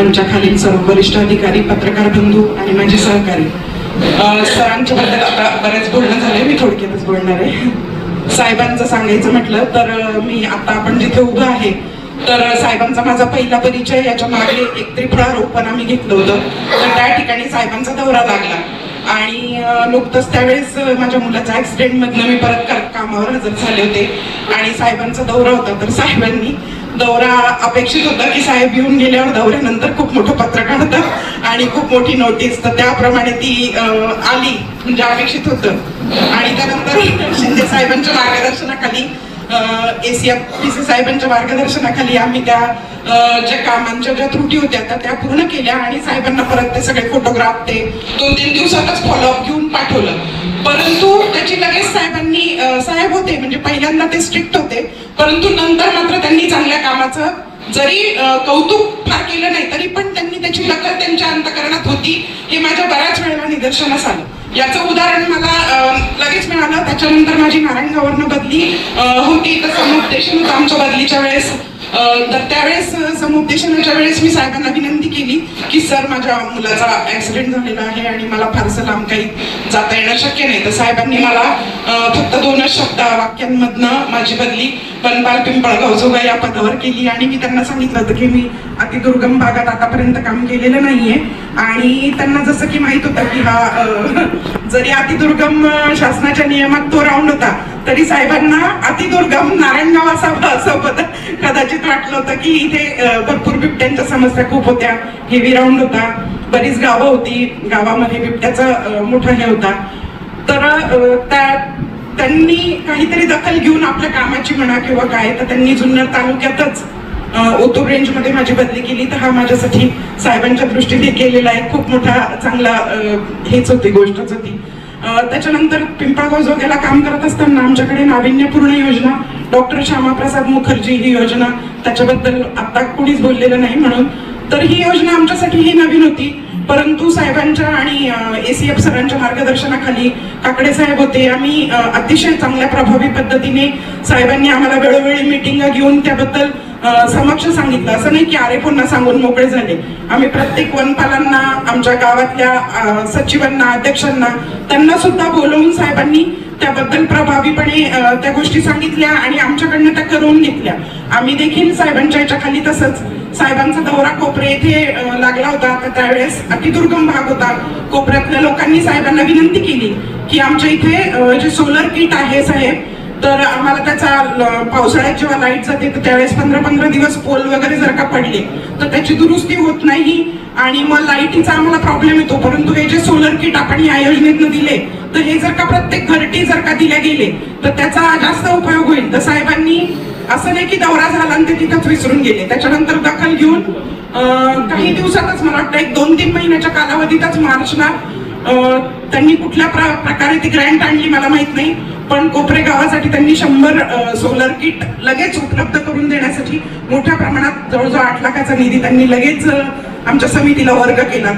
मंचाखालील सर्व वरिष्ठ अधिकारी पत्रकार बंधू आणि माझे सहकारी. सरांच्या बद्दल आता बरेच बोलणं झालंय मी थोडक्यातच बोलणार आहे. साहेबांचं सांगायचं म्हटलं तर मी आता आपण जिथे उभं आहे तर साहेबांचा माझा पहिला परिचय याच्या मागे एक त्रिफळा रोपण आम्ही घेतलं होतं. तर त्या ठिकाणी साहेबांचा दौरा लागला. आणि नुकतंच त्यावेळेस माझ्या मुलाचा ऍक्सिडेंट मधनं मी परत कामावर हजर झाले होते. आणि साहेबांचा दौरा होता तर साहेबांनी दौरा अपेक्षित होता की साहेब येऊन गेल्यावर दौऱ्यानंतर खूप मोठं पत्र काढतात आणि खूप मोठी नोटीस तर त्याप्रमाणे ती आली म्हणजे अपेक्षित होतं. आणि त्यानंतर शिंदे साहेबांच्या मार्गदर्शनाखाली एसीएफ पी सी साहेबांच्या मार्गदर्शनाखाली आम्ही त्या ज्या कामांच्या ज्या त्रुटी होत्या त्या त्या पूर्ण केल्या आणि साहेबांना परत ते सगळे फोटोग्राफ ते दोन तीन दिवसातच फॉलोअप घेऊन पाठवलं. साहेबांनी साहेब होते म्हणजे पहिल्यांदा ते स्ट्रिक्ट होते. परंतु नंतर मात्र त्यांनी चांगल्या कामाचं जरी कौतुक फार केलं नाही तरी पण त्यांनी त्याची नकल त्यांच्या अंतकरणात होती. हे माझ्या बऱ्याच वेळेला निदर्शनास आलं. याचं उदाहरण मला लगेच मिळालं. त्याच्यानंतर माझी नारायणगावरनं बदली होती. तर समुपदेशन होतं आमच्या बदलीच्या वेळेस तर त्यावेळेस समुपदेशनाच्या वेळेस मी साहेबांना विनंती केली की सर माझ्या मुलाचा ऍक्सिडेंट झालेला आहे आणि मला फारसं लांब काही जाता येणं शक्य नाही. तर साहेबांनी मला फक्त दोनच शब्द वाक्यांमधनं माझी बदली बनपाल पिंपळगाव जोगा या पदावर केली. आणि मी त्यांना सांगितलं होतं की मी अतिदुर्गम भागात आतापर्यंत काम केलेलं नाहीये. आणि त्यांना जसं की माहीत होतं की हा जरी अतिदुर्गम शासनाच्या नियमात तो राऊंड होता तरी साहेबांना अतिदुर्गम नारायणगाव असा वाटलं होतं की इथे भरपूर बिबट्यांच्या समस्या खूप होत्या. हेवी राऊंड होता. बरीच गावं होती. गावामध्ये बिबट्याचा मोठा हे होता. तर त्या त्यांनी काहीतरी दखल घेऊन आपल्या कामाची म्हणा किंवा काय तर त्यांनी जुन्नर तालुक्यातच ओतूर रेंजमध्ये माझी बदली केली. तर हा माझ्यासाठी साहेबांच्या दृष्टीने केलेला एक खूप मोठा चांगला हेच होती गोष्टच होती. त्याच्यानंतर पिंपळगाव जोग्याला काम करत असताना आमच्याकडे नाविन्यपूर्ण योजना डॉक्टर श्यामाप्रसाद मुखर्जी ही योजना त्याच्याबद्दल आता कुणीच बोललेलं नाही म्हणून तर ही योजना आमच्यासाठी ही नवीन होती. परंतु साहेबांच्या आणि एसीएफ सरांच्या मार्गदर्शनाखाली काकडे साहेब होते. आम्ही अतिशय चांगल्या प्रभावी पद्धतीने साहेबांनी आम्हाला वेळोवेळी मिटिंग घेऊन त्याबद्दल समक्ष सांगितलं. असं नाही की अरे पुन्हा सांगून मोकळे झाले. आम्ही प्रत्येक वनपालांना आमच्या गावातल्या सचिवांना अध्यक्षांना त्यांना सुद्धा बोलवून साहेबांनी त्याबद्दल प्रभावीपणे त्या गोष्टी सांगितल्या आणि आमच्याकडनं त्या करून घेतल्या. आम्ही देखील साहेबांच्या याच्या खाली तसंच साहेबांचा दौरा कोपरे येथे लागला होता. तर त्यावेळेस अतिदुर्गम भाग होता. कोपऱ्यातल्या लोकांनी साहेबांना विनंती केली की आमच्या इथे जे सोलर किट आहे साहेब तर आम्हाला त्याचा पावसाळ्यात जेव्हा लाइट जाते तर त्यावेळेस पंधरा पंधरा दिवस पोल वगैरे जर का पडले तर त्याची दुरुस्ती होत नाही आणि मग लाईटीचा आम्हाला प्रॉब्लेम येतो. परंतु हे जे सोलर किट आपण या योजनेतनं दिले तर हे जर का प्रत्येक घरटी जर का दिल्या गेले तर त्याचा जास्त उपयोग होईल. तर साहेबांनी असं नाही की दौरा झाला आणि ते तिथंच विसरून गेले. त्याच्यानंतर दखल घेऊन काही दिवसातच मला वाटतं एक दोन तीन महिन्याच्या कालावधीतच मार्चला त्यांनी कुठल्या प्रकारे ती ग्रँट आणली मला माहीत नाही पण कोपरे गावासाठी त्यांनी शंभर सोलर किट लगेच उपलब्ध करून देण्यासाठी मोठ्या प्रमाणात जवळजवळ आठ लाखाचा निधी त्यांनी लगेच आमच्या समितीला वर्ग केला.